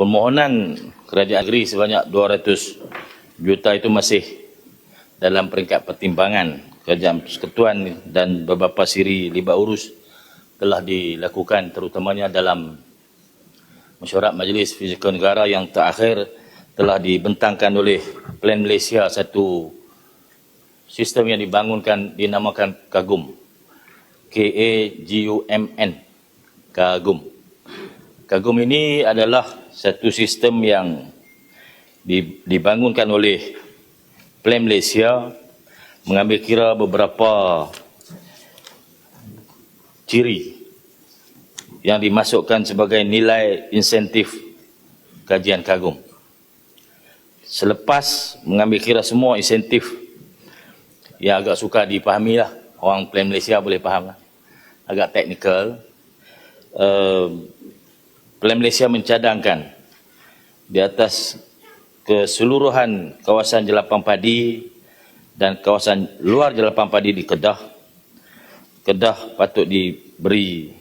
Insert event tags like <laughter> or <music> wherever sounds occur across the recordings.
permohonan kerajaan negeri sebanyak 200 juta itu masih dalam peringkat pertimbangan kerajaan persekutuan dan beberapa siri libat urus telah dilakukan terutamanya dalam mesyuarat Majlis Fizikal Negara yang terakhir telah dibentangkan oleh Plan Malaysia satu sistem yang dibangunkan dinamakan KAGUM. K-A-G-U-M-N. KAGUM. KAGUM ini adalah satu sistem yang dibangunkan oleh Plan Malaysia mengambil kira beberapa ciri yang dimasukkan sebagai nilai insentif kajian kagum. Selepas mengambil kira semua insentif yang agak suka dipahami lah, orang plan Malaysia boleh faham lah, agak teknikal, uh, plan Malaysia mencadangkan di atas keseluruhan kawasan jelapan padi dan kawasan luar jelapan padi di Kedah, Kedah patut diberi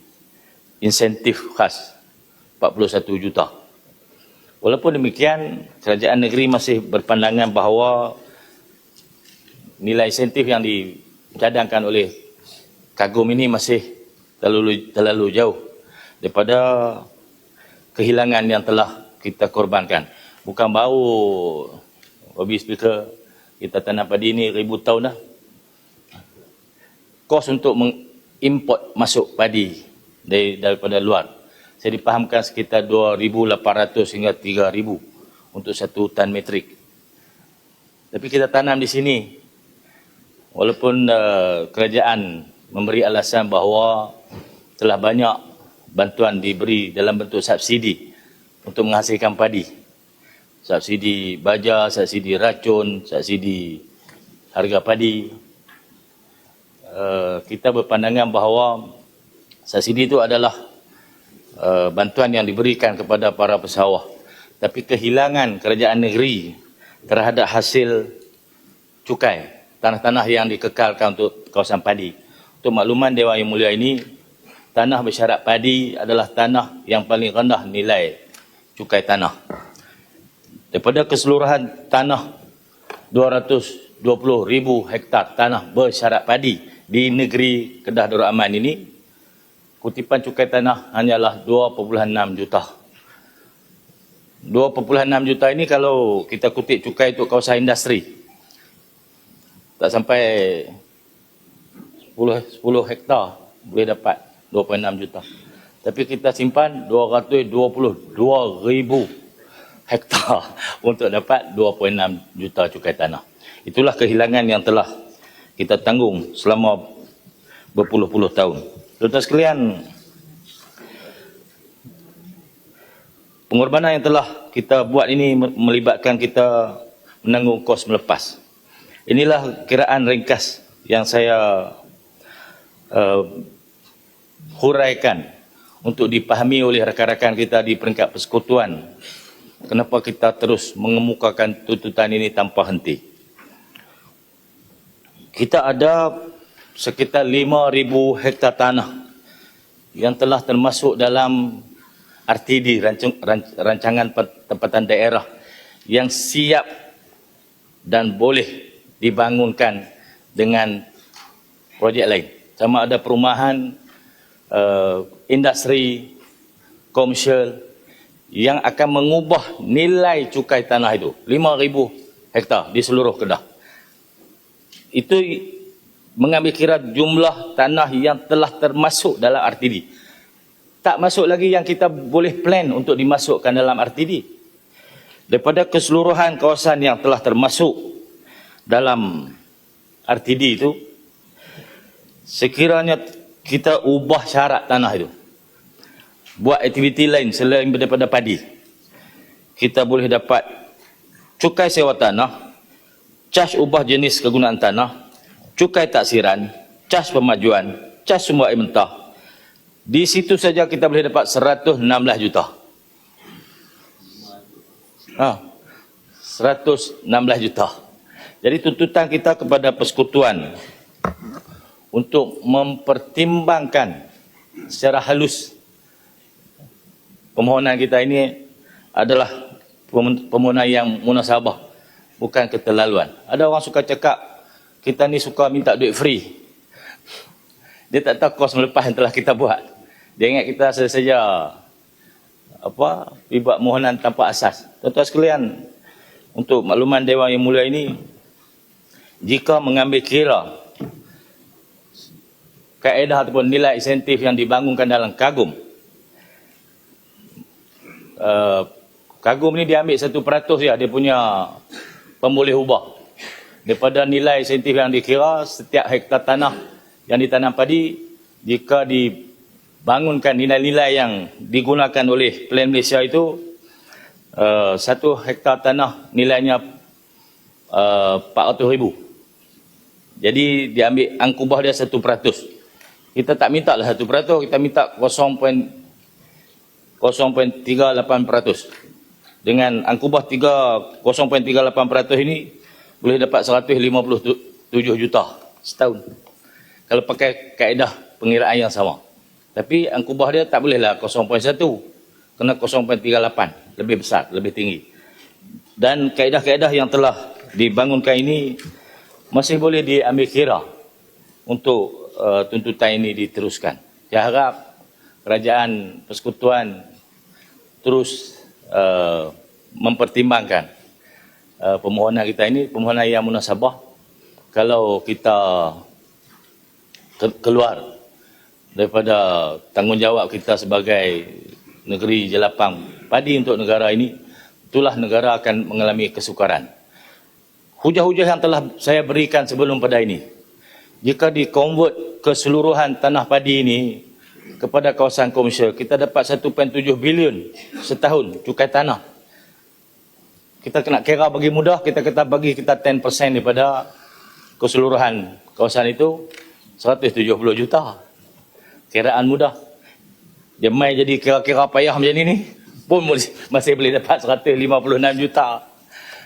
insentif khas 41 juta. Walaupun demikian, kerajaan negeri masih berpandangan bahawa nilai insentif yang dicadangkan oleh kagum ini masih terlalu, terlalu jauh daripada kehilangan yang telah kita korbankan. Bukan baru, Bobby Speaker, kita tanam padi ini ribu tahun dah. Kos untuk mengimport masuk padi dari, daripada luar saya dipahamkan sekitar 2,800 hingga 3,000 untuk satu tan metrik. Tapi kita tanam di sini, walaupun uh, kerajaan memberi alasan bahawa telah banyak bantuan diberi dalam bentuk subsidi untuk menghasilkan padi. Subsidi baja, subsidi racun, subsidi harga padi. Uh, kita berpandangan bahawa subsidi itu adalah Uh, bantuan yang diberikan kepada para pesawah tapi kehilangan kerajaan negeri terhadap hasil cukai tanah-tanah yang dikekalkan untuk kawasan padi untuk makluman Dewan Yang Mulia ini tanah bersyarat padi adalah tanah yang paling rendah nilai cukai tanah daripada keseluruhan tanah 220 ribu hektar tanah bersyarat padi di negeri Kedah Darul Aman ini kutipan cukai tanah hanyalah 2.6 juta. 2.6 juta ini kalau kita kutip cukai untuk kawasan industri tak sampai 10 10 hektar boleh dapat 2.6 juta. Tapi kita simpan 222 ribu hektar <laughs> untuk dapat 2.6 juta cukai tanah. Itulah kehilangan yang telah kita tanggung selama berpuluh-puluh tahun. Tuan-tuan sekalian, pengorbanan yang telah kita buat ini melibatkan kita menanggung kos melepas. Inilah kiraan ringkas yang saya uh, huraikan untuk dipahami oleh rakan-rakan kita di peringkat persekutuan. Kenapa kita terus mengemukakan tuntutan ini tanpa henti. Kita ada sekitar 5,000 hektar tanah yang telah termasuk dalam RTD, Rancangan Tempatan Daerah yang siap dan boleh dibangunkan dengan projek lain. Sama ada perumahan, uh, industri, komersial yang akan mengubah nilai cukai tanah itu. 5,000 hektar di seluruh Kedah. Itu mengambil kira jumlah tanah yang telah termasuk dalam RTD. Tak masuk lagi yang kita boleh plan untuk dimasukkan dalam RTD. Daripada keseluruhan kawasan yang telah termasuk dalam RTD itu, sekiranya kita ubah syarat tanah itu, buat aktiviti lain selain daripada padi, kita boleh dapat cukai sewa tanah, cas ubah jenis kegunaan tanah, cukai taksiran, cas pemajuan, cas semua air mentah. Di situ saja kita boleh dapat 116 juta. Ha, 116 juta. Jadi tuntutan kita kepada persekutuan untuk mempertimbangkan secara halus permohonan kita ini adalah permohonan yang munasabah, bukan keterlaluan. Ada orang suka cakap, kita ni suka minta duit free. Dia tak tahu kos melepas yang telah kita buat. Dia ingat kita saja apa buat mohonan tanpa asas. Tuan-tuan sekalian, untuk makluman Dewan Yang Mulia ini, jika mengambil kira kaedah ataupun nilai insentif yang dibangunkan dalam kagum, uh, kagum ni dia ambil satu peratus ya, dia punya pemboleh ubah. Daripada nilai insentif yang dikira, setiap hektar tanah yang ditanam padi, jika dibangunkan nilai-nilai yang digunakan oleh Plan Malaysia itu, uh, satu hektar tanah nilainya uh, 400 ribu. Jadi dia ambil angkubah dia satu peratus. Kita tak minta lah satu peratus, kita minta 0.38 peratus. Dengan angkubah 0.38 peratus ini, boleh dapat 157 juta setahun. Kalau pakai kaedah pengiraan yang sama. Tapi angkubah dia tak bolehlah 0.1. Kena 0.38. Lebih besar, lebih tinggi. Dan kaedah-kaedah yang telah dibangunkan ini masih boleh diambil kira untuk uh, tuntutan ini diteruskan. Saya harap kerajaan persekutuan terus uh, mempertimbangkan uh, permohonan kita ini, permohonan yang munasabah. Kalau kita ke keluar daripada tanggungjawab kita sebagai negeri jelapang padi untuk negara ini, itulah negara akan mengalami kesukaran hujah-hujah yang telah saya berikan sebelum pada ini jika dikonvert keseluruhan tanah padi ini kepada kawasan komersial kita dapat 1.7 bilion setahun cukai tanah. Kita kena kira bagi mudah kita kata bagi kita 10% daripada keseluruhan kawasan itu 170 juta. Kiraan mudah. Dia mai jadi kira-kira payah macam ini pun masih boleh dapat 156 juta.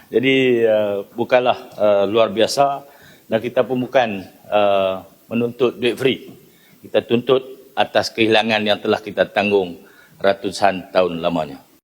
Jadi uh, bukanlah uh, luar biasa dan kita pun bukan uh, menuntut duit free. Kita tuntut atas kehilangan yang telah kita tanggung ratusan tahun lamanya.